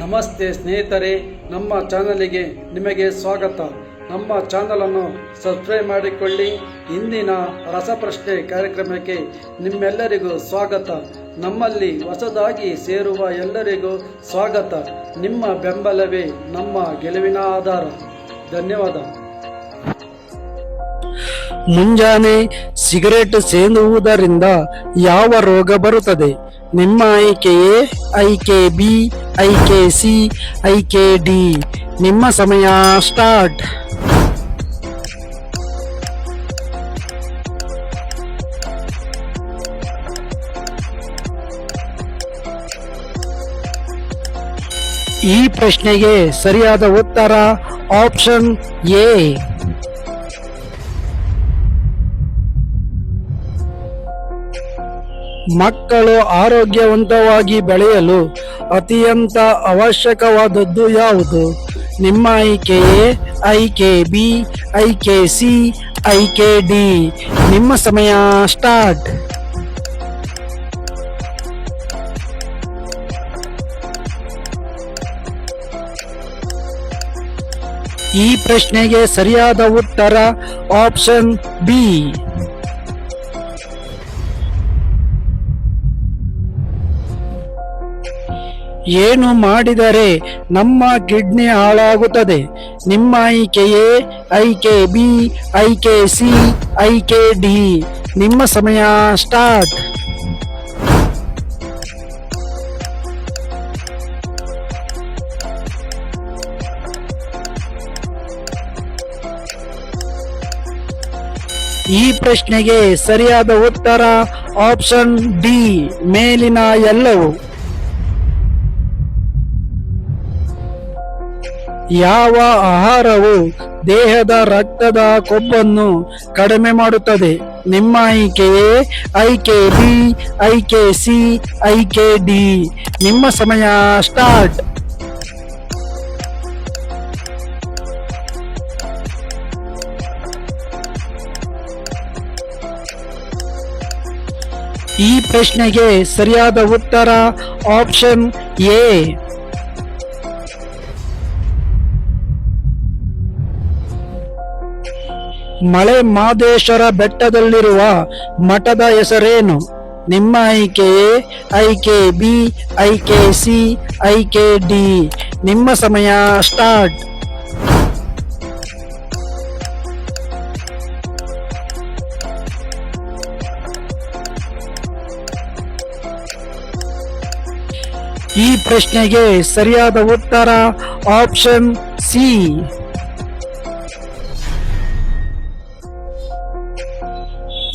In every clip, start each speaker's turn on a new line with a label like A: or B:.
A: ನಮಸ್ತೆ ಸ್ನೇಹಿತರೆ, ನಮ್ಮ ಚಾನಲಿಗೆ ನಿಮಗೆ ಸ್ವಾಗತ. ನಮ್ಮ ಚಾನಲನ್ನು ಸಬ್ಸ್ಕ್ರೈಬ್ ಮಾಡಿಕೊಳ್ಳಿ. ಇಂದಿನ ರಸಪ್ರಶ್ನೆ ಕಾರ್ಯಕ್ರಮಕ್ಕೆ ನಿಮ್ಮೆಲ್ಲರಿಗೂ ಸ್ವಾಗತ. ನಮ್ಮಲ್ಲಿ ಹೊಸದಾಗಿ ಸೇರುವ ಎಲ್ಲರಿಗೂ ಸ್ವಾಗತ. ನಿಮ್ಮ ಬೆಂಬಲವೇ ನಮ್ಮ ಗೆಲುವಿನ ಆಧಾರ. ಧನ್ಯವಾದ.
B: ಮುಂಜಾನೆ ಸಿಗರೇಟ್ ಸೇದುವುದರಿಂದ ಯಾವ ರೋಗ ಬರುತ್ತದೆ? ನಿಮ್ಮ ಆಯ್ಕೆಯೇ? ಐಕೆ ಬಿ ಐಕೆ ಸಿ ಐ ಕೆ ಡಿ ನಿಮ್ಮ ಸಮಯ ಸ್ಟಾರ್ಟ್. ಈ ಪ್ರಶ್ನೆಗೆ ಸರಿಯಾದ ಉತ್ತರ ಆಪ್ಷನ್ ಎ. ಮಕ್ಕಳು ಆರೋಗ್ಯವಂತವಾಗಿ ಬೆಳೆಯಲು ಅತ್ಯಂತ ಅವಶ್ಯಕವಾದದ್ದು ಯಾವುದು? ನಿಮ್ಮ ಆಯ್ಕೆಯೇ ಐಕೆ ಬಿ ಐಕೆ ಸಿ ಐಕೆ ಡಿ ನಿಮ್ಮ ಸಮಯ ಸ್ಟಾರ್ಟ್. ಈ ಪ್ರಶ್ನೆಗೆ ಸರಿಯಾದ ಉತ್ತರ ಆಪ್ಷನ್ ಬಿ. ಏನು ಮಾಡಿದರೆ ನಮ್ಮ ಕಿಡ್ನಿ ಹಾಳಾಗುತ್ತದೆ. ನಿಮ್ಮ ಆಯ್ಕೆಯೇ ಐಕೆ ಬಿ, ಐಕೆ ಸಿ, ಐಕೆ ಡಿ. ನಿಮ್ಮ ಸಮಯ ಸ್ಟಾರ್ಟ್. ಈ ಪ್ರಶ್ನೆಗೆ ಸರಿಯಾದ ಉತ್ತರ ಆಪ್ಷನ್ ಡಿ, ಮೇಲಿನ ಎಲ್ಲವೂ. ಯಾವ ಆಹಾರವು ದೇಹದ ರಕ್ತದ ಕೊಬ್ಬನ್ನು ಕಡಿಮೆ ಮಾಡುತ್ತದೆ? ನಿಮ್ಮ ಆಯ್ಕೆ ಐಕೆ ಬಿ ಐಕೆ ಸಿ ಐಕೆ ಡಿ. ನಿಮ್ಮ ಸಮಯ ಸ್ಟಾರ್ಟ್. ಈ ಪ್ರಶ್ನೆಗೆ ಸರಿಯಾದ ಉತ್ತರ ಆಪ್ಷನ್ ಎ. ಮಳೆ ಮಾದೇಶ್ವರ ಬೆಟ್ಟದಲ್ಲಿರುವ ಮಠದ ಹೆಸರೇನು? ನಿಮ್ಮ ಆಯ್ಕೆಯೇ? ಐಕೆ ಬಿ ಐಕೆ ಸಿ ಐಕೆ ಡಿ. ನಿಮ್ಮ ಸಮಯ ಸ್ಟಾರ್ಟ್. ಈ ಪ್ರಶ್ನೆಗೆ ಸರಿಯಾದ ಉತ್ತರ ಆಪ್ಷನ್ ಸಿ.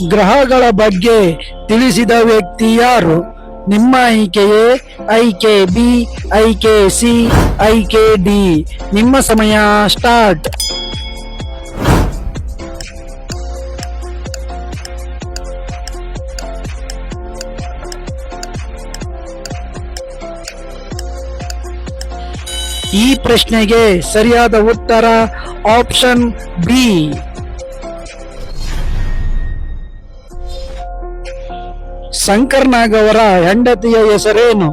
B: ಗ್ರಹಗಳ ಬಗ್ಗೆ ತಿಳಿಸಿದ ವ್ಯಕ್ತಿ ಯಾರು? ನಿಮ್ಮ ಆಯ್ಕೆಯೇ ಐಕೆ ಬಿ, ಐಕೆ ಸಿ, ಐಕೆ ಡಿ. ನಿಮ್ಮ ಸಮಯ ಸ್ಟಾರ್ಟ್. ಈ ಪ್ರಶ್ನೆಗೆ ಸರಿಯಾದ ಉತ್ತರ ಆಪ್ಷನ್ ಬಿ. ಶಂಕರ್ನಾಗ್ ಅವರ ಹೆಂಡತಿಯ ಹೆಸರೇನು?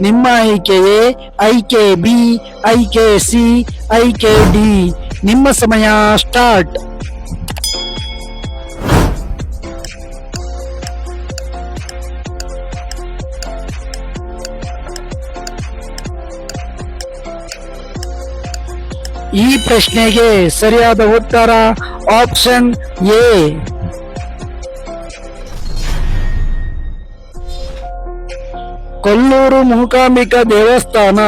B: ನಿಮ್ಮ ಆಯ್ಕೆಯೇ ಐಕೆ ಬಿ, ಐಕೆ ಸಿ, ಐಕೆ ಡಿ. ನಿಮ್ಮ ಸಮಯ ಸ್ಟಾರ್ಟ್. ಈ ಪ್ರಶ್ನೆಗೆ ಸರಿಯಾದ ಉತ್ತರ ಆಪ್ಷನ್ ಎ. ಕೊಲ್ಲೂರು ಮೂಕಾಂಬಿಕಾ ದೇವಸ್ಥಾನ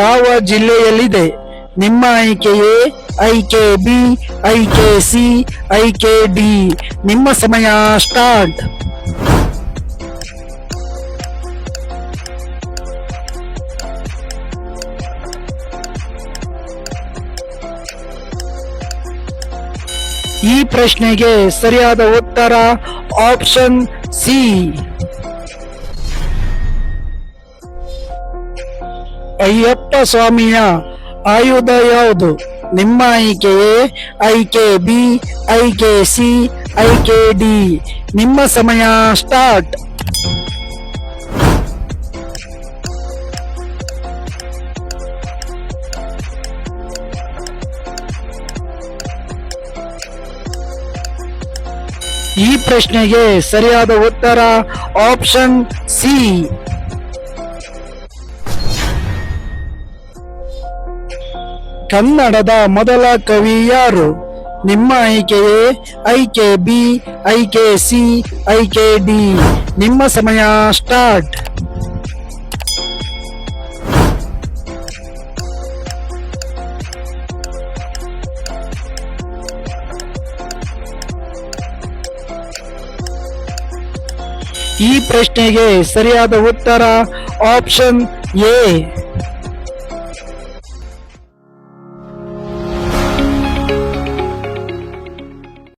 B: ಯಾವ ಜಿಲ್ಲೆಯಲ್ಲಿದೆ? ನಿಮ್ಮ ಆಯ್ಕೆಯೇ ಐಕೆ ಬಿ ಐಕೆ ಸಿ ಐಕೆ ಡಿ ನಿಮ್ಮ ಸಮಯ ಸ್ಟಾರ್ಟ್. ಈ ಪ್ರಶ್ನೆಗೆ ಸರಿಯಾದ ಉತ್ತರ ಆಪ್ಷನ್ ಸಿ. ಅಯ್ಯಪ್ಪ ಸ್ವಾಮಿಯ ಆಯುಧ ಯಾವುದು? ನಿಮ್ಮ ಆಯ್ಕೆ ಐಕೆ ಬಿ ಐಕೆ ಸಿ ಐಕೆ ಡಿ. ನಿಮ್ಮ ಸಮಯ ಸ್ಟಾರ್ಟ್. ಈ ಪ್ರಶ್ನೆಗೆ ಸರಿಯಾದ ಉತ್ತರ ಆಪ್ಷನ್ ಸಿ. ಕನ್ನಡದ ಮೊದಲ ಕವಿ ಯಾರು? ನಿಮ್ಮ ಆಯ್ಕೆಯೇ ಐಕೆ ಬಿ, ಐಕೆ ಸಿ, ಐಕೆ ಡಿ. ನಿಮ್ಮ ಸಮಯ ಸ್ಟಾರ್ಟ್. ಈ ಪ್ರಶ್ನೆಗೆ ಸರಿಯಾದ ಉತ್ತರ ಆಪ್ಷನ್ ಎ.